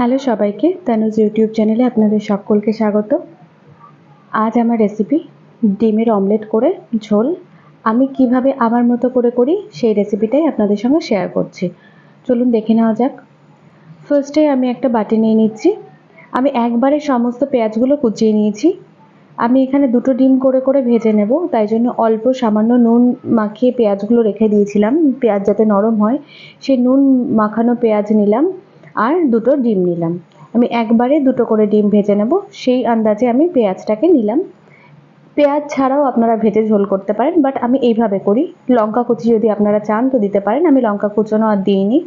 Hello সবাইকে, Tanuj YouTube চ্যানেলে আপনাদের সকলকে স্বাগত। আজ আমার রেসিপি ডিমের অমলেট করে ঝোল। আমি কীভাবে আমার মতো করে করি সেই রেসিপিটাই আপনাদের সঙ্গে শেয়ার করছি। চলুন দেখে নেওয়া যাক। ফার্স্টে আমি একটা বাটি নিয়ে নিচ্ছি। আমি একবারে সমস্ত পেঁয়াজগুলো কুচিয়ে নিয়েছি। আমি এখানে দুটো ডিম করে করে ভেজে নেব, তাই জন্য অল্প সামান্য নুন মাখিয়ে পেঁয়াজগুলো রেখে দিয়েছিলাম। পেঁয়াজ যাতে নরম হয়, সেই নুন মাখানো পেঁয়াজ নিলাম। আর দুটো ডিম নিলাম। আমি একবারে দুটো করে ডিম ভেজে নেব। সেই আন্দাজে আমি পেঁয়াজটাকে নিলাম। পেঁয়াজ ছাড়াও আপনারা ভেজে ঝোল করতে পারেন, বাট আমি এইভাবে করি। লঙ্কা কুচি যদি আপনারা চান তো দিতে পারেন। আমি লঙ্কা কুচোনো আর দিইনি।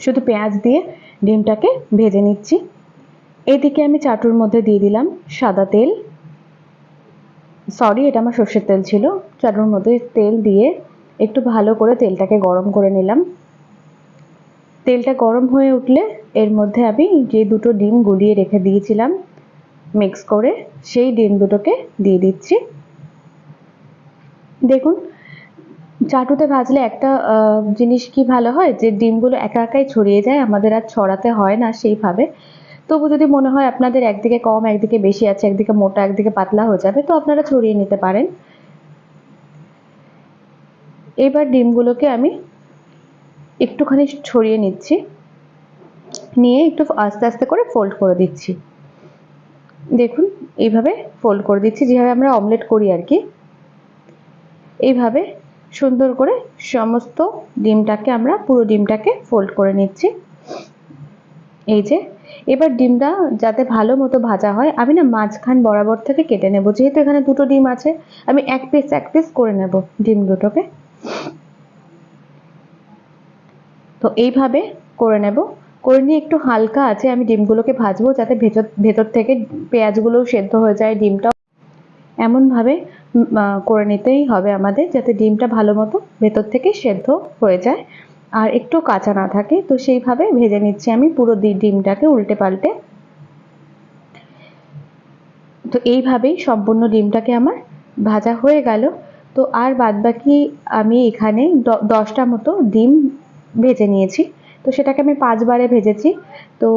শুধু পেঁয়াজ দিয়ে ডিমটাকে ভেজে নিচ্ছি। এদিকে আমি চাটুর মধ্যে দিয়ে দিলাম সাদা তেল। সরি, এটা আমার সর্ষের তেল ছিল। চাটুর মধ্যে তেল দিয়ে একটু ভালো করে তেলটাকে গরম করে নিলাম। তেলটা গরম হয়ে উঠলে এর মধ্যে আমি যে দুটো ডিম গুলিয়ে রেখে দিয়েছিলাম মিক্স করে, সেই ডিম দুটোকে দিয়ে দিচ্ছি। দেখুন, চাটুতে ভাজলে একটা জিনিস কি ভালো হয়? যে ডিমগুলো একা একাই ছড়িয়ে যায়, আমাদের আর ছড়াতে হয় না সেইভাবে। তবু যদি মনে হয় আপনাদের একদিকে কম, একদিকে বেশি আছে, একদিকে মোটা, একদিকে পাতলা হয়ে যাবে, তো আপনারা ছড়িয়ে নিতে পারেন। এবার ডিমগুলোকে আমি একটুখানি ছড়িয়ে নিচ্ছি। নিয়ে একটু আস্তে আস্তে করে ফোল্ড করে দিচ্ছি। দেখুন, এইভাবে ফোল্ড করে দিচ্ছি, যেভাবে আমরা অমলেট করি আর কি। এইভাবে সুন্দর করে সমস্ত ডিমটাকে আমরা, পুরো ডিমটাকে ফোল্ড করে নিচ্ছি। এই যে, এবার ডিমটা যাতে ভালো মতো ভাজা হয়, আমি না মাঝখান বরাবর থেকে কেটে নেব। যেহেতু এখানে দুটো ডিম আছে, আমি এক পিস এক পিস করে নেব ডিম দুটোকে। তো এইভাবে করে নেব। করে নিয়ে একটু হালকা আছে, আমি ডিমগুলোকে ভাজবো যাতে ভেতর ভেতর থেকে পেঁয়াজগুলোও সেদ্ধ হয়ে যায়, ডিমটাও এমনভাবে করে নিতেই হবে আমাদের যাতে ডিমটা ভালো মতো ভেতর থেকে সেদ্ধ হয়ে যায়। আর একটু কাঁচা না থাকে, তো সেইভাবে ভেজে নিচ্ছি আমি পুরো ডিমটাকে উল্টে পাল্টে। তো এইভাবেই সম্পূর্ণ ডিমটাকে আমার ভাজা হয়ে গেল। তো আর বাদবাকি আমি এখানে দশটা মতো ডিম ভেজে নিয়েছি। তো সেটাকে আমি পাঁচবারে ভেজেছি। তো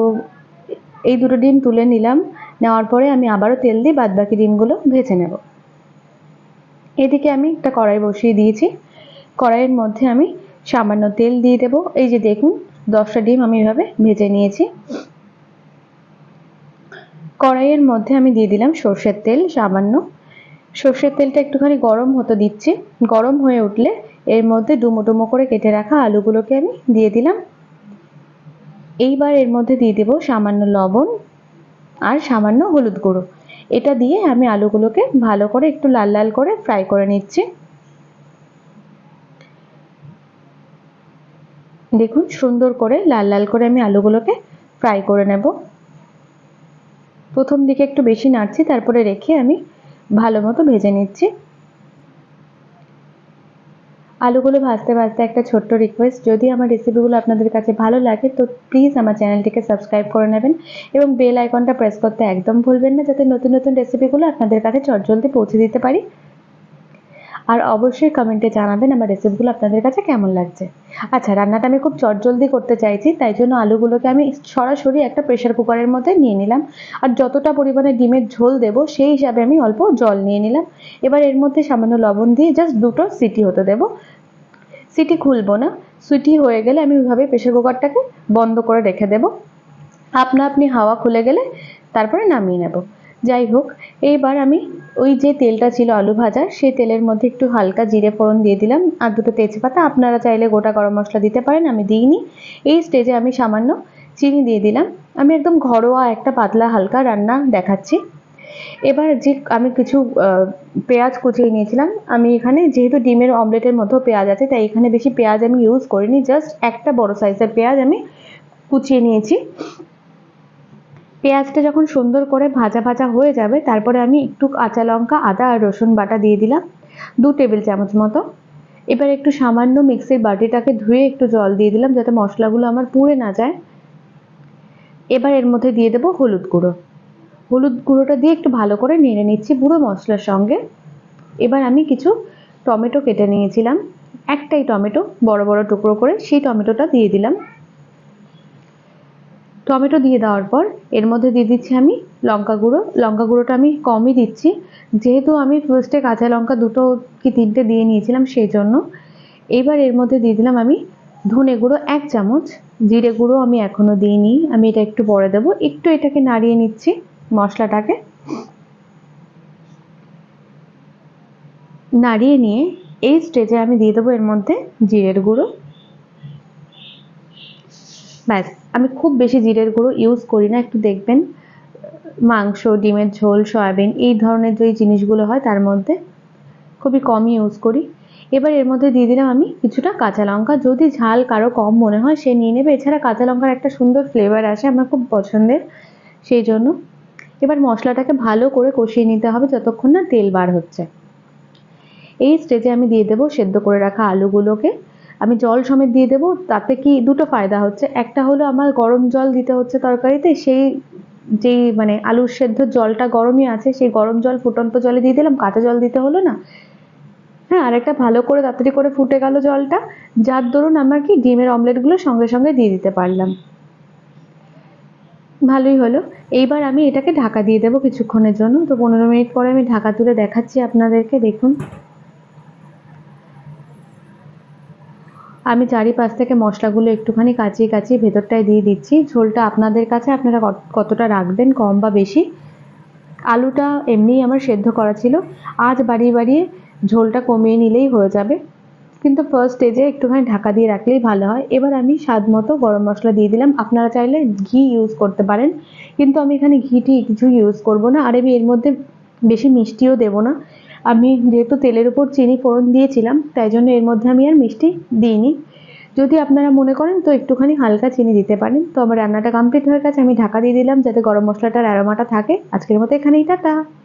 এই দুটো ডিম তুলে নিলাম। নেওয়ার পরে আমি আবারও তেল দিয়ে বাদবাকি ডিমগুলো ভেজে নেব। এদিকে আমি একটা কড়াই বসিয়ে দিয়েছি। কড়াইয়ের মধ্যে আমি সামান্য তেল দিয়ে দেব। এই যে দেখুন, দশটা ডিম আমি এভাবে ভেজে নিয়েছি। কড়াইয়ের মধ্যে আমি দিয়ে দিলাম সর্ষের তেল সামান্য। সর্ষের তেলটা একটুখানি গরম হতে দিচ্ছি। গরম হয়ে উঠলে এর মধ্যে ডুমো ডুমো করে কেটে রাখা আলুগুলোকে আমি দিয়ে দিলাম। এইবার এর মধ্যে দিয়ে দেবো সামান্য লবণ আর সামান্য হলুদ গুঁড়ো। এটা দিয়ে আমি আলুগুলোকে ভালো করে একটু লাল লাল করে ফ্রাই করে নিচ্ছি। দেখুন, সুন্দর করে লাল লাল করে আমি আলুগুলোকে ফ্রাই করে নেব। প্রথম দিকে একটু বেশি নাড়ছি, তারপরে রেখে আমি ভালো মতো ভেজে নিচ্ছি। আলুগুলো ভাজতে ভাজতে একটা ছোট্ট রিকোয়েস্ট যদি আমার রেসিপিগুলো আপনাদের কাছে ভালো লাগে, তো প্লিজ আমার চ্যানেলটিকে সাবস্ক্রাইব করে নেবেন এবং বেল আইকনটা প্রেস করতে একদম ভুলবেন না, যাতে নতুন নতুন রেসিপিগুলো আপনাদের কাছে চটজলদি পৌঁছে দিতে পারি। আর অবশ্যই কমেন্টে জানাবেন আমার রেসিপিগুলো আপনাদের কাছে কেমন লাগছে। আচ্ছা রান্নাটা আমি খুব চটজলদি করতে চাইছি, তাই জন্য আলুগুলোকে আমি সরাসরি একটা প্রেশার কুকারের মধ্যে নিয়ে নিলাম। আর যতটা পরিমাণে ডিমের ঝোল দেব, সেই হিসাবে আমি অল্প জল নিয়ে নিলাম। এবার এর মধ্যে সামান্য লবণ দিয়ে জাস্ট দুটো সিটি হতে দেব। সিটি খুলবো না, সিটি হয়ে গেলে আমি ওইভাবে প্রেশার কুকারটাকে বন্ধ করে রেখে দেব। আপনা আপনি হাওয়া খুলে গেলে তারপরে নামিয়ে নেব। যাই হোক এইবার আমি ওই যে তেলটা ছিল আলু ভাজা, সেই তেলের মধ্যে একটু হালকা জিরে ফোড়ন দিয়ে দিলাম আর দুটো তেজপাতা। আপনারা চাইলে গোটা গরম মশলা দিতে পারেন, আমি দিইনি। এই স্টেজে আমি সামান্য চিনি দিয়ে দিলাম। আমি একদম ঘরোয়া একটা পাতলা হালকা রান্না দেখাচ্ছি। এবার যে আমি কিছু পেঁয়াজ কুচিয়ে নিয়েছিলাম। আমি এখানে যেহেতু ডিমের অমলেটের মধ্যেও পেঁয়াজ আছে, তাই এখানে বেশি পেঁয়াজ আমি ইউজ করিনি জাস্ট একটা বড় সাইজের পেঁয়াজ আমি কুচিয়ে নিয়েছি। পেঁয়াজটা যখন সুন্দর করে ভাজা ভাজা হয়ে যাবে, তারপরে আমি একটু কাঁচা লঙ্কা, আদা আর রসুন বাটা দিয়ে দিলাম, দু টেবিল চামচ মতো। এবার একটু সামান্য মিক্সির বাটিটাকে ধুয়ে একটু জল দিয়ে দিলাম, যাতে মশলাগুলো আমার পুড়ে না যায়। এবার এর মধ্যে দিয়ে দেবো হলুদ গুঁড়ো। হলুদ গুঁড়োটা দিয়ে একটু ভালো করে নেড়ে নিচ্ছি পুরো মশলার সঙ্গে। এবার আমি কিছু টমেটো কেটে নিয়েছিলাম। একটাই টমেটো, বড় বড় টুকরো করে, সেই টমেটোটা দিয়ে দিলাম। টমেটো দিয়ে দেওয়ার পর এর মধ্যে দিয়ে দিচ্ছি আমি লঙ্কা গুঁড়ো। লঙ্কা গুঁড়োটা আমি কমই দিচ্ছি। যেহেতু আমি ফার্স্টে কাঁচা লঙ্কা দুটো কি তিনটে দিয়ে নিয়েছিলাম সেই জন্য এবার এর মধ্যে দিয়ে দিলাম আমি ধনে গুঁড়ো এক চামচ। জিরে গুঁড়ো আমি এখনও দিইনি। আমি এটা একটু পরে দেবো। একটু এটাকে নাড়িয়ে নিচ্ছি মশলাটাকে। নাড়িয়ে নিয়ে এই স্টেজে আমি দিয়ে দেবো এর মধ্যে জিরের গুঁড়ো। ব্যাস, আমি খুব বেশি জিরের গুঁড়ো ইউজ করি না, একটু দেখবেন। মাংস, ডিমের ঝোল, সয়াবিন, এই ধরনের যে জিনিসগুলো হয় তার মধ্যে খুবই কমই ইউজ করি। এবার এর মধ্যে দিয়ে দিলাম আমি কিছুটা কাঁচা লঙ্কা। যদি ঝাল কারও কম মনে হয় সে নিয়ে নেবে। এছাড়া কাঁচা লঙ্কার একটা সুন্দর ফ্লেভার আসে আমার খুব পছন্দের, সেই জন্য। এবার মশলাটাকে ভালো করে কষিয়ে নিতে হবে যতক্ষণ না তেল বার হচ্ছে। এই স্টেজে আমি দিয়ে দেবো সেদ্ধ করে রাখা আলুগুলোকে। আমি জল সমেত দিয়ে দেবো, তাতে কি দুটো ফায়দা হচ্ছে। একটা হলো আমার গরম জল দিতে হচ্ছে তরকারিতে, সেই যেই মানে আলুর সেদ্ধ জলটা গরমই আছে, সেই গরম জল ফুটন্ত জলে দিয়ে দিলাম, কাঁচা জল দিতে হলো না। হ্যাঁ আরেকটা ভালো করে তাড়াতাড়ি করে ফুটে গেল জলটা, যার দরুন আমার কি ডিমের অমলেটগুলো সঙ্গে সঙ্গে দিয়ে দিতে পারলাম। ভালোই হলো। এইবার আমি এটাকে ঢাকা দিয়ে দেবো কিছুক্ষণের জন্য। তো পনেরো মিনিট পরে আমি ঢাকা তুলে দেখাচ্ছি আপনাদেরকে, দেখুন। আমি চারিপাশ থেকে মশলাগুলো একটুখানি কাচিয়ে কাচিয়ে ভেতরটায় দিয়ে দিচ্ছি। ঝোলটা আপনাদের কাছে আপনারা কতটা রাখবেন, কম বা বেশি? আলুটা এমনিই আমার সেদ্ধ করা ছিল। আজ বাড়িয়ে বাড়িয়ে ঝোলটা কমিয়ে নিলেই হয়ে যাবে। কিন্তু ফার্স্ট স্টেজে একটুখানি ঢাকা দিয়ে রাখলেই ভালো হয়। এবার আমি স্বাদ মতো গরম মশলা দিয়ে দিলাম। আপনারা চাইলে ঘি ইউজ করতে পারেন। কিন্তু আমি এখানে ঘিটি কিছু ইউজ করব না। আর আমি এর মধ্যে বেশি মিষ্টিও দেব না। আমি যেহেতু তেলের উপর চিনি ফোড়ন দিয়েছিলাম, তাই জন্য এর মধ্যে আমি আর মিষ্টি দিইনি। যদি আপনারা মনে করেন তো একটুখানি হালকা চিনি দিতে পারেন। তো আমার রান্নাটা কমপ্লিট হয়ে গেছে আমি ঢাকা দিয়ে দিলাম যাতে গরম মশলাটার অ্যারোমাটা থাকে। আজকের মতো এখানেই, টাটা।